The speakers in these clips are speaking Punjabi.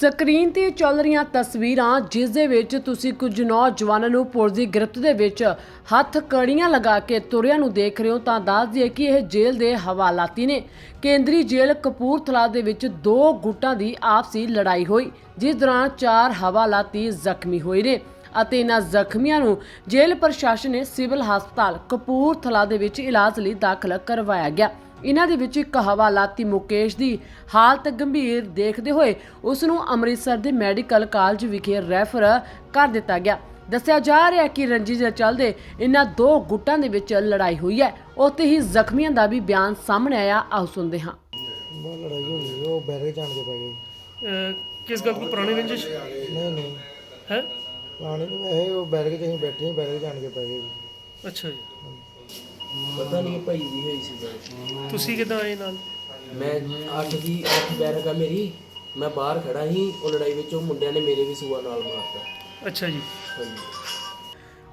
ਸਕਰੀਨ ਤੇ ਚੱਲ ਰਹੀਆਂ ਤਸਵੀਰਾਂ, ਜਿਸ ਦੇ ਵਿੱਚ ਤੁਸੀਂ ਕੁਝ ਨੌਜਵਾਨਾਂ ਨੂੰ ਪੁਲਿਸ ਦੀ ਗ੍ਰਿਫਤ ਦੇ ਵਿੱਚ ਹੱਥ ਕੜੀਆਂ ਲਗਾ ਕੇ ਤੁਰਿਆਂ ਨੂੰ ਦੇਖ ਰਹੇ ਹੋ, ਤਾਂ ਦੱਸ ਦਈਏ ਕਿ ਇਹ ਜੇਲ੍ਹ ਦੇ ਹਵਾਲਾਤੀ ਨੇ। ਕੇਂਦਰੀ ਜੇਲ੍ਹ ਕਪੂਰਥਲਾ ਦੇ ਵਿੱਚ ਦੋ ਗੁੱਟਾਂ ਦੀ ਆਪਸੀ ਲੜਾਈ ਹੋਈ, ਜਿਸ ਦੌਰਾਨ ਚਾਰ ਹਵਾਲਾਤੀ ਜ਼ਖਮੀ ਹੋਏ ਨੇ। ਅਤੇ ਇਹਨਾਂ ਜ਼ਖਮੀਆਂ ਨੂੰ ਜੇਲ੍ਹ ਪ੍ਰਸ਼ਾਸਨ ਨੇ ਸਿਵਲ ਹਸਪਤਾਲ ਕਪੂਰਥਲਾ ਦੇ ਵਿੱਚ ਇਲਾਜ ਲਈ ਦਾਖਲ ਕਰਵਾਇਆ ਗਿਆ। ਇਹਨਾਂ ਦੇ ਵਿੱਚ ਇੱਕ ਹਵਾਲਾਤੀ ਮੁਕੇਸ਼ ਦੀ ਹਾਲਤ ਗੰਭੀਰ ਦੇਖਦੇ ਹੋਏ ਉਸ ਨੂੰ ਅੰਮ੍ਰਿਤਸਰ ਦੇ ਮੈਡੀਕਲ ਕਾਲਜ ਵਿਖੇ ਰੈਫਰ ਕਰ ਦਿੱਤਾ ਗਿਆ। ਦੱਸਿਆ ਜਾ ਰਿਹਾ ਹੈ ਕਿ ਰੰਜਿਸ਼ ਦੇ ਚੱਲਦੇ ਇਹਨਾਂ ਦੋ ਗੁੱਟਾਂ ਦੇ ਵਿੱਚ ਲੜਾਈ ਹੋਈ ਹੈ। ਉੱਥੇ ਹੀ ਜ਼ਖਮੀਆਂ ਦਾ ਵੀ ਬਿਆਨ ਸਾਹਮਣੇ ਆਇਆ। ਆਓ ਸੁਣਦੇ ਹਾਂ। ਬਹੁਤ ਲੜਾਈ ਹੋ ਗਈ ਉਹ ਬੈਰੇ ਜਾਣ ਕੇ ਪੈ ਗਏ। ਅਹ ਕਿਸ ਗੱਲ ਤੋਂ ਪੁਰਾਣੀ ਰੰਜਿਸ਼? ਨਹੀਂ ਨਹੀਂ। ਹੈ? ਪਾਣੀ ਨਹੀਂ ਵੈਸੇ ਉਹ ਬੈਰੇ 'ਚ ਅਸੀਂ ਬੈਠੇ ਸੀ ਬੈਰੇ ਜਾਣ ਕੇ ਪੈ ਗਏ ਅੱਛਾ ਜੀ। ਪਤਾ ਨਹੀਂ ਭਾਈ ਦੀ ਹੋਈ ਸੀ ਗੱਲ। ਤੁਸੀਂ ਕਿਦਾਂ ਆਏ ਨਾਲ? ਮੈਂ ਅੱਠ ਦੀ ਅੱਠ ਬੈਰਕ ਆ ਮੇਰੀ ਮੈਂ ਬਾਹਰ ਖੜਾ ਸੀ ਉਹ ਲੜਾਈ ਵਿੱਚ ਉਹ ਮੁੰਡਿਆਂ ਨੇ ਮੇਰੇ ਵੀ ਸੂਆ ਨਾਲ ਮਾਰਤਾ। ਅੱਛਾ ਜੀ। ਹਾਂਜੀ।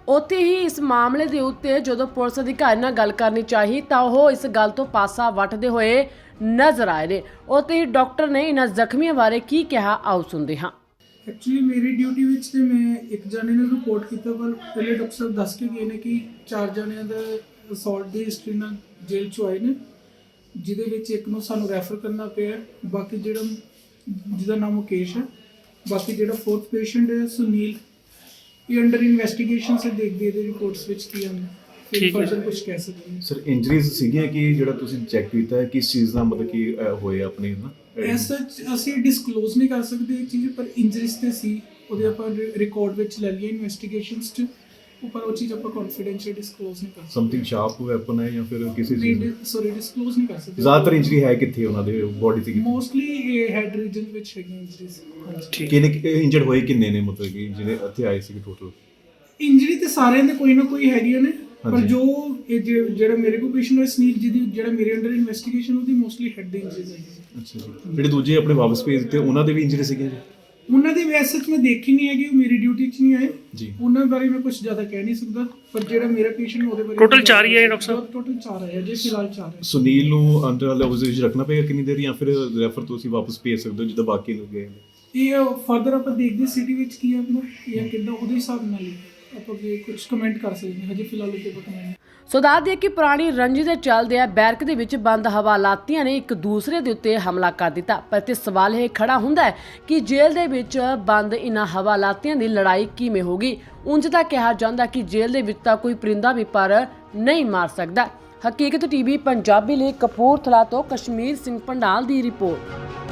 ਉੱਥੇ ਹੀ ਇਸ ਮਾਮਲੇ ਦੇ ਉੱਤੇ ਜਦੋਂ ਪੁਲਿਸ ਅਧਿਕਾਰੀ ਨਾਲ ਗੱਲ ਕਰਨੀ ਚਾਹੀ ਤਾਂ ਉਹ ਇਸ ਗੱਲ ਤੋਂ ਪਾਸਾ ਵੱਟਦੇ ਹੋਏ ਨਜ਼ਰ ਆਏ ਨੇ। ਉੱਥੇ ਹੀ ਡਾਕਟਰ ਨੇ ਇਹਨਾਂ ਜ਼ਖਮੀਆਂ ਬਾਰੇ ਕੀ ਕਿਹਾ ਆਓ ਸੁਣਦੇ ਹਾਂ। ਐਕਚੁਅਲੀ ਮੇਰੀ ਡਿਊਟੀ ਵਿੱਚ ਤੇ ਮੈਂ ਇੱਕ ਜਣੇ ਨੂੰ ਰਿਪੋਰਟ ਕੀਤਾ, ਪਰ ਪਹਿਲੇ ਡਾਕਟਰ ਸਾਹਿਬ ਦੱਸ ਕੇ ਗਏ ਨੇ ਕਿ ਚਾਰ ਜਣਿਆਂ ਦਾ ਅਸੌਲਟ ਦੀ ਹਿਸਟਰੀ ਨਾਲ ਜੇਲ੍ਹ ਚ ਆਏ ਨੇ, ਜਿਹਦੇ ਵਿੱਚ ਇੱਕ ਨੂੰ ਸਾਨੂੰ ਰੈਫਰ ਕਰਨਾ ਪਿਆ ਬਾਕੀ ਜਿਹੜਾ ਜਿਹਦਾ ਨਾਮ ਮੁਕੇਸ਼ ਹੈ, ਬਾਕੀ ਜਿਹੜਾ ਫੋਰਥ ਪੇਸ਼ੈਂਟ ਹੈ, ਸੁਨੀਲ, ਇਹ ਅੰਡਰ ਇਨਵੈਸਟੀਗੇਸ਼ਨ ਸੇ ਦੇਖਦੇ ਇਹਦੇ ਰਿਪੋਰਟਸ ਵਿੱਚ ਕੀ ਹਨ ਠੀਕ ਹੈ। ਕੁਝ ਕਹਿ ਸਕਦੇ ਸਰ ਇੰਜਰੀਜ਼ ਸੀਗੀਆਂ ਕਿ ਜਿਹੜਾ ਤੁਸੀਂ ਚੈੱਕ ਕੀਤਾ ਹੈ ਕਿਸ ਚੀਜ਼ ਦਾ ਮਤਲਬ ਕਿ ਅਹ, ਹੋਏ ਆਪਣੇ ਨਾ ਐਸ ਸੱਚ ਅਸੀਂ ਡਿਸਕਲੋਜ਼ ਨਹੀਂ ਕਰ ਸਕਦੇ ਇਹ ਚੀਜ਼ ਪਰ ਇੰਜਰੀਸ ਤੇ ਸੀ। ਉਹਦੇ ਆਪਾਂ ਰਿਕਾਰਡ ਵਿੱਚ ਲੈ ਲਈਏ ਇਨਵੈਸਟੀਗੇਸ਼ਨਸ ਚ। ਉੱਪਰ ਉਹ ਚੀਜ਼ ਆਪਾਂ ਕੌਨਫੀਡੈਂਸ਼ੀਅਲ ਡਿਸਕਲੋਜ਼ ਨਹੀਂ ਕਰ ਸਮਥਿੰਗ ਸ਼ਾਰਪ ਵੈਪਨ ਹੈ ਜਾਂ ਫਿਰ ਕਿਸੇ ਚੀਜ਼ ਸਕਦੇ ਦਾ? ਸੌਰੀ ਡਿਸਕਲੋਜ਼ ਨਹੀਂ ਕਰ ਸਕਦੇ। ਜ਼ਿਆਦਾਤਰ ਇੰਜਰੀ ਹੈ ਕਿੱਥੇ ਉਹਨਾਂ ਦੇ ਬੋਡੀ ਤੇ ਕਿੱਥੇ? ਮੋਸਟਲੀ ਇਹ ਹੈਡ ਰੀਜਨ ਵਿੱਚ ਹੈਗੀ ਇੰਜਰੀਸ ਠੀਕ। ਕਿੰਨੇ ਇੰਜਰਡ ਹੋਏ ਕਿੰਨੇ ਨੇ ਮਤਲਬ ਕਿ ਜਿਹੜੇ ਇੱਥੇ ਆਏ ਸੀ ਟੋਟਲ ਇੰਜਰੀ ਤੇ ਸਾਰਿਆਂ ਦੇ ਕੋਈ ਨਾ ਕੋਈ ਹੈਗੀਆਂ ਨੇ। ਪਰ। ਜੋ ਇਹ ਜਿ- ਜਿਹੜਾ ਮੇਰੇ ਕੋਲ ਪੇਸ਼ੈਂਟ ਹੋਇਆ ਸਨੀਲ ਜਿਹਦੀ ਜਿਹੜਾ ਮੇਰੇ ਅੰਡਰ ਇਨਵੈਸਟੀਗੇਸ਼ਨ ਉਹਦੀ ਮੋਸਟਲੀ ਹੈਡ ਦੀ ਇੰਜਰੀਜ਼ ਹੈਗੀ ਅੱਛਾ ਜੀ। ਜਿਹੜੇ ਦੂਜੇ ਆਪਣੇ ਵਾਪਸ ਭੇਜ ਦਿੱਤੇ ਉਹਨਾਂ ਦੇ ਵੀ ਇੰਜਰੀ ਸੀਗੇ ਜੀ? ਉਹਨਾਂ ਦੀ ਵੈਸੇ ਚ ਮੈਂ ਦੇਖੀ ਨਹੀਂ ਹੈਗੀ ਉਹ ਮੇਰੀ ਡਿਊਟੀ 'ਚ ਨਹੀਂ ਆਏ। ਜੀ। ਉਹਨਾਂ ਬਾਰੇ ਮੈਂ ਕੁਝ ਜ਼ਿਆਦਾ ਕਹਿ ਨਹੀਂ ਸਕਦਾ ਪਰ ਜਿਹੜਾ ਮੇਰਾ ਪੇਸ਼ੈਂਟ ਉਹਦੇ ਬਾਰੇ Total ਚਾਰ ਹੀ ਆਏ ਡਾਕਟਰ ਸਾਹਿਬ? ਟੋਟਲ 4 ਆਏ ਜੇ ਫਿਲਹਾਲ 4 ਹੈ ਸੁਨੀਲ ਨੂੰ ਅੰਡਰ ਆਬਜ਼ਰਵੇਸ਼ਨ ਰੱਖਣਾ ਪਏਗਾ ਕਿੰਨੀ ਦੇਰ ਜਾਂ ਫਿਰ ਰੈਫਰ ਤੁਸੀਂ ਵਾਪਸ ਭੇਜ ਸਕਦੇ ਹੋ ਜਿੱਦਾਂ ਬਾਕੀ ਲੋਕ ਗਏ ਨੇ? ਇਹ ਫਰਦਰ ਆਪਾਂ ਦੇਖਦੇ ਸਿਟੀ ਵਿੱਚ ਕੀ ਹੈ ਆਪਣਾ ਜਾਂ ਕਿੱਦਾਂ ਉਹਦੇ ਹਿਸਾਬ ਨਾਲ ਹੀ। ਆਪਾਂ ਵੀ ਕੁਝ ਕਮੈਂਟ ਕਰ ਸਕਦੇ ਹਾਂ, ਹਜੇ ਫਿਲਹਾਲ ਉੱਤੇ ਪਤਾ ਨਹੀਂ ਸੋ ਦੱਸ ਦਈਏ ਕਿ ਪੁਰਾਣੀ ਰੰਜਿਸ਼ ਦੇ ਚੱਲਦੇ ਆ ਬੈਰਕ ਦੇ ਵਿੱਚ ਬੰਦ ਹਵਾਲਾਤੀਆਂ ਨੇ ਇੱਕ ਦੂਸਰੇ ਦੇ ਉੱਤੇ ਹਮਲਾ ਕਰ ਦਿੱਤਾ। ਪਰ ਤੇ ਸਵਾਲ ਇਹ ਖੜਾ ਹੁੰਦਾ ਹੈ ਕਿ ਜੇਲ੍ਹ ਦੇ ਵਿੱਚ ਬੰਦ ਇਨ੍ਹਾਂ ਹਵਾਲਾਤੀਆਂ ਦੀ ਲੜਾਈ ਕਿਵੇਂ ਹੋਗੀ ਉਂਝ ਤਾਂ ਕਿਹਾ ਜਾਂਦਾ ਕਿ ਜੇਲ੍ਹ ਦੇ ਵਿੱਚ ਤਾਂ ਕੋਈ ਪਰਿੰਦਾ ਵੀ ਪਰ ਨਹੀਂ ਮਾਰ ਸਕਦਾ। ਹਕੀਕਤ ਟੀਵੀ ਪੰਜਾਬੀ ਲਈ ਕਪੂਰਥਲਾ ਤੋਂ ਕਸ਼ਮੀਰ ਸਿੰਘ ਪੰਡਾਲ ਦੀ ਰਿਪੋਰਟ।